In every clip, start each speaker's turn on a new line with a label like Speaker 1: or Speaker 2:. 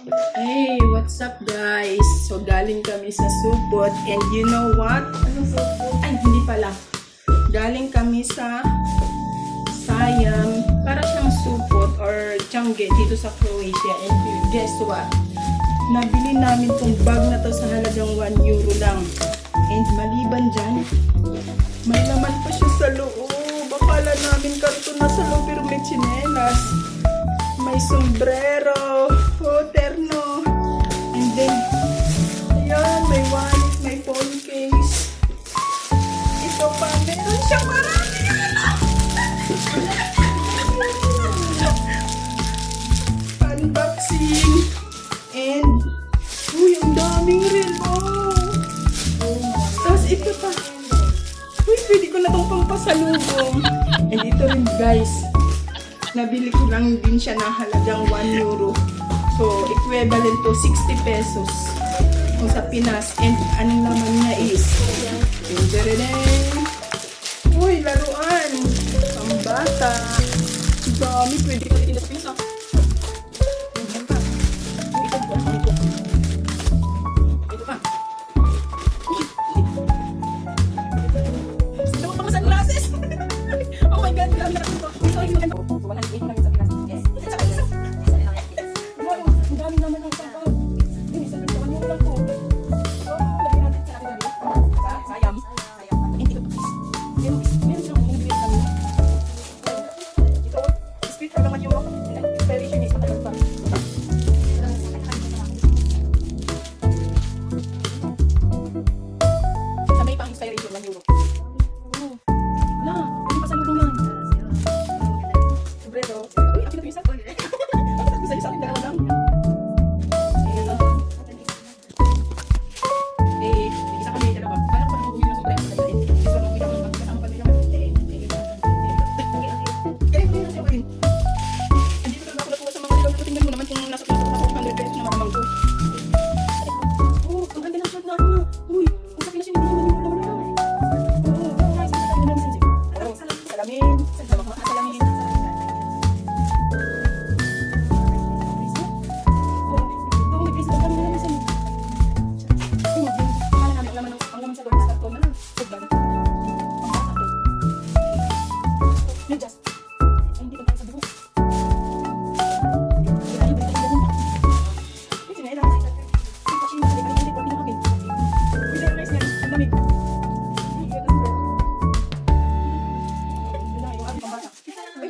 Speaker 1: Hey, what's up guys? So galing kami sa Supot and you know what? Ano Supot? Ay, hindi pala. Galing kami sa Siam. Para siyang Supot or Tiangge dito sa Croatia. And guess what? Nabili namin tong bag na to sa halagang 1 euro lang. And maliban dyan, may laman pa siya sa loob. Akala namin karton na sa loob pero may tsinelas. May sombrero, oh, terno. And then, ayan, may wallet, may phone case. Ito pa, meron siyang marami. Unboxing. And, uy, ang daming rin, oh. Tapos ito pa. Uy, pwede ko na itong pampasalubong. And ito rin, guys. Nabili ko lang din siya ng halagang 1 euro. So, equivalent to 60 pesos. Kung sa Pinas. And anong laman niya is. Uy, laruan. Ang bata. Ang dami. Pwede ko sa glasses? oh my God, na ito. Ito yung maganda. 180 naman yung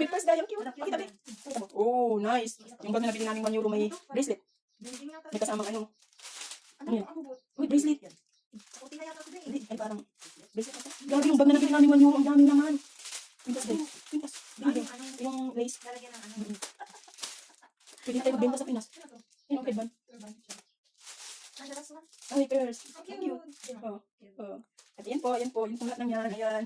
Speaker 1: may purse dahil. Cute. Kita, babe. Kita mo. Oh, nice. Yung bag na nabili namin 1 euro may bracelet. May kasamang ano. Ano yan? Uy, bracelet. Hindi, ay parang bracelet. Grabe yung bag na nabili namin 1 euro. Ang dami naman. Pintas din. Grabe. Yung lace. Mm. Pwede tayo magbenta sa Pinas. Ayun, okay ba? Ay, purse. Ang cute. Oh, oh. At yan po, yan po. Yung lahat ng yan. Ayan.